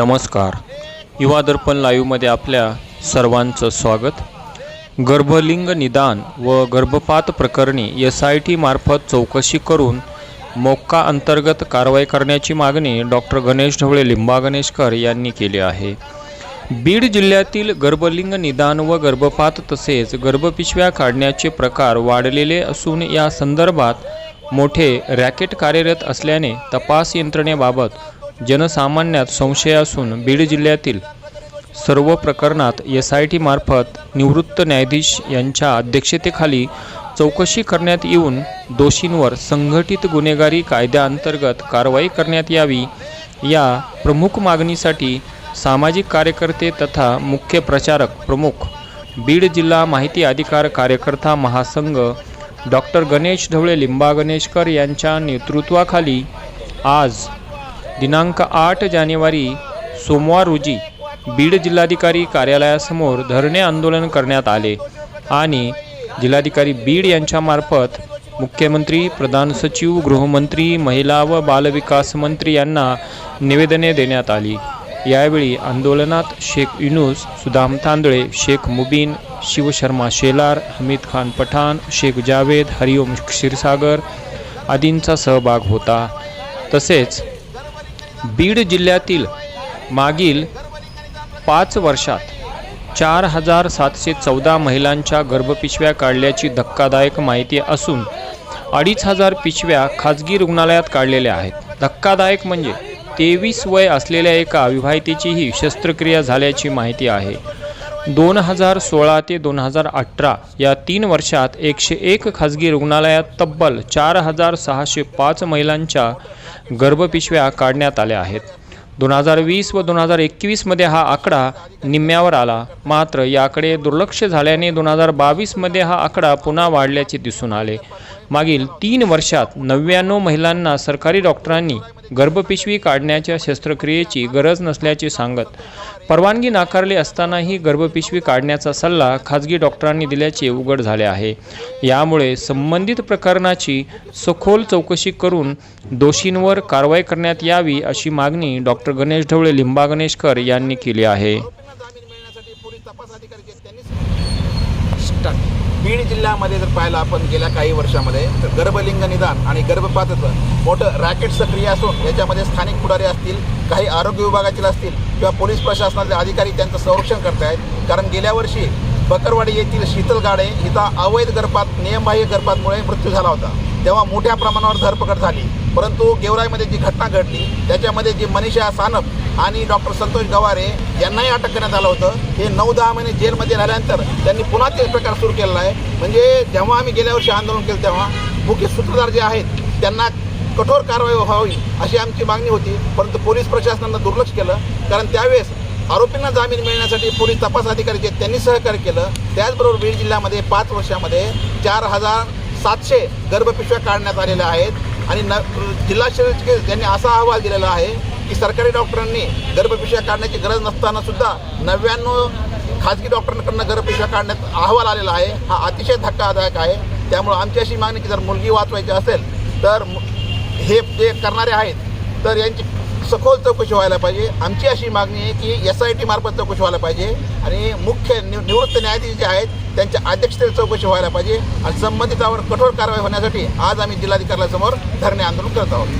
नमस्कार. युवा दर्पण लाईव्हमध्ये आपल्या सर्वांचं स्वागत. गर्भलिंग निदान व गर्भपात प्रकरणी एस आय टी मार्फत चौकशी करून मोक्का अंतर्गत कारवाई करण्याची मागणी डॉक्टर गणेश ढवळे लिंबा गणेशकर यांनी केली आहे. बीड जिल्ह्यातील गर्भलिंग निदान व गर्भपात तसेच गर्भपिशव्या काढण्याचे प्रकार वाढलेले असून या संदर्भात मोठे रॅकेट कार्यरत असल्याने तपास यंत्रणेबाबत जनसामान्यात संशय असून बीड जिल्ह्यातील सर्व प्रकरणात एस आय टी मार्फत निवृत्त न्यायाधीश यांच्या अध्यक्षतेखाली चौकशी करण्यात येऊन दोषींवर संघटित गुन्हेगारी कायद्याअंतर्गत कारवाई करण्यात यावी या प्रमुख मागणीसाठी सामाजिक कार्यकर्ते तथा मुख्य प्रचारक प्रमुख बीड जिल्हा माहिती अधिकार कार्यकर्ता महासंघ डॉक्टर गणेश ढवळे लिंबा गणेशकर यांच्या नेतृत्वाखाली आज दिनांक आठ जानेवारी सोमवार रोजी बीड जिल्हाधिकारी कार्यालयासमोर धरणे आंदोलन करण्यात आले आणि जिल्हाधिकारी बीड यांच्यामार्फत मुख्यमंत्री प्रधान सचिव गृहमंत्री महिला व बालविकास मंत्री यांना निवेदने देण्यात आली. यावेळी आंदोलनात शेख युनुस सुदाम तांदळे शेख मुबीन शिवशर्मा शेलार हमीद खान पठाण शेख जावेद हरिओम क्षीरसागर आदींचा सहभाग होता. तसेच बीड जिल्ह्यातील मागील पाच वर्षात चार हजार सातशे चौदा महिलांच्या गर्भपिशव्या काढल्याची धक्कादायक माहिती असून अडीच हजार पिशव्या खाजगी रुग्णालयात काढलेल्या आहेत. धक्कादायक म्हणजे तेवीस वय असलेल्या एका विवाहितेचीही शस्त्रक्रिया झाल्याची माहिती आहे. दोन हजार सोळा ते दोन हजार अठरा या तीन वर्षात एकशे एक खाजगी रुग्णालयात तब्बल चार हजार सहाशे पाच महिलांच्या गर्भपिशव्या काढण्यात आल्या आहेत. दोन हजार वीस व दोन हजार एकवीसमध्ये हा आकडा निम्म्यावर आला. मात्र याकडे दुर्लक्ष झाल्याने दोन हजार बावीसमध्ये हा आकडा पुन्हा वाढल्याचे दिसून आले. मागील तीन वर्षात नव्याण्णव महिलांना सरकारी डॉक्टरांनी गर्भपिशवी काढण्याच्या शस्त्रक्रियेची गरज नसल्याचे सांगत परवानगी नाकारली असतानाही गर्भपिशवी काढण्याचा सल्ला खाजगी डॉक्टरांनी दिल्याचे उघड झाले आहे. यामुळे संबंधित प्रकरणाची सखोल चौकशी करून दोषींवर कारवाई करण्यात यावी अशी मागणी डॉक्टर गणेश ढवळे लिंबा गणेशकर यांनी केली आहे. जामीन पोलीस तपास अधिकारी आहेत त्यांनी बीड जिल्ह्यामध्ये जर पाहिलं आपण गेल्या काही वर्षामध्ये तर गर्भलिंग निदान आणि गर्भपातचं मोठं रॅकेट सक्रिय असून याच्यामध्ये स्थानिक पुढारी असतील काही आरोग्य विभागातील असतील किंवा पोलीस प्रशासनाचे अधिकारी त्यांचं संरक्षण करत आहेत. कारण गेल्या वर्षी बकरवाडी येथील शीतल गाडे हिचा अवैध गर्भात नियमबाह्य गर्भातमुळे मृत्यू झाला होता. तेव्हा मोठ्या प्रमाणावर धरपकड झाली. परंतु गेवराईमध्ये जी घटना घडली त्याच्यामध्ये जी मनीषा सानप आणि डॉक्टर संतोष गवारे यांनाही अटक करण्यात आलं होतं. हे नऊ दहा महिने जेलमध्ये राहिल्यानंतर त्यांनी पुन्हा तेच प्रकार सुरू केलेला आहे. म्हणजे जेव्हा आम्ही गेल्या वर्षी आंदोलन केलं तेव्हा मुख्य सूत्रधार जे आहेत त्यांना कठोर कारवाई व्हावी अशी आमची मागणी होती. परंतु पोलीस प्रशासनानं दुर्लक्ष केलं. कारण त्यावेळेस आरोपींना जामीन मिळण्यासाठी पोलीस तपास अधिकारी जे त्यांनी सहकार्य केलं. त्याचबरोबर बीड जिल्ह्यामध्ये पाच वर्षामध्ये चार हजार सातशे गर्भपिशव्या काढण्यात आलेल्या आहेत. आणि न जिल्हा शरीर यांनी असा अहवाल दिलेला आहे की सरकारी डॉक्टरांनी गर्भपिशव्या काढण्याची गरज नसताना सुद्धा नव्याण्णव खाजगी डॉक्टरांकडनं गर्भपिशव्या काढण्यात अहवाल आलेला आहे. हा अतिशय धक्कादायक आहे. त्यामुळं आमची अशी मागणी की जर मुलगी वाचवायची असेल तर हे जे करणारे आहेत तर यांची सखोल चौकशी व्हायला पाहिजे. आमची अशी मागणी आहे की एस आय टी मार्फत चौकशी व्हायला पाहिजे. आणि मुख्य नि निवृत्त न्यायाधीश जे आहेत त्यांच्या अध्यक्षतेने चौकशी व्हायला पाहिजे. आणि संबंधितावर कठोर कारवाई होण्यासाठी आज आम्ही जिल्हाधिकाऱ्यासमोर धरणे आंदोलन करत आहोत.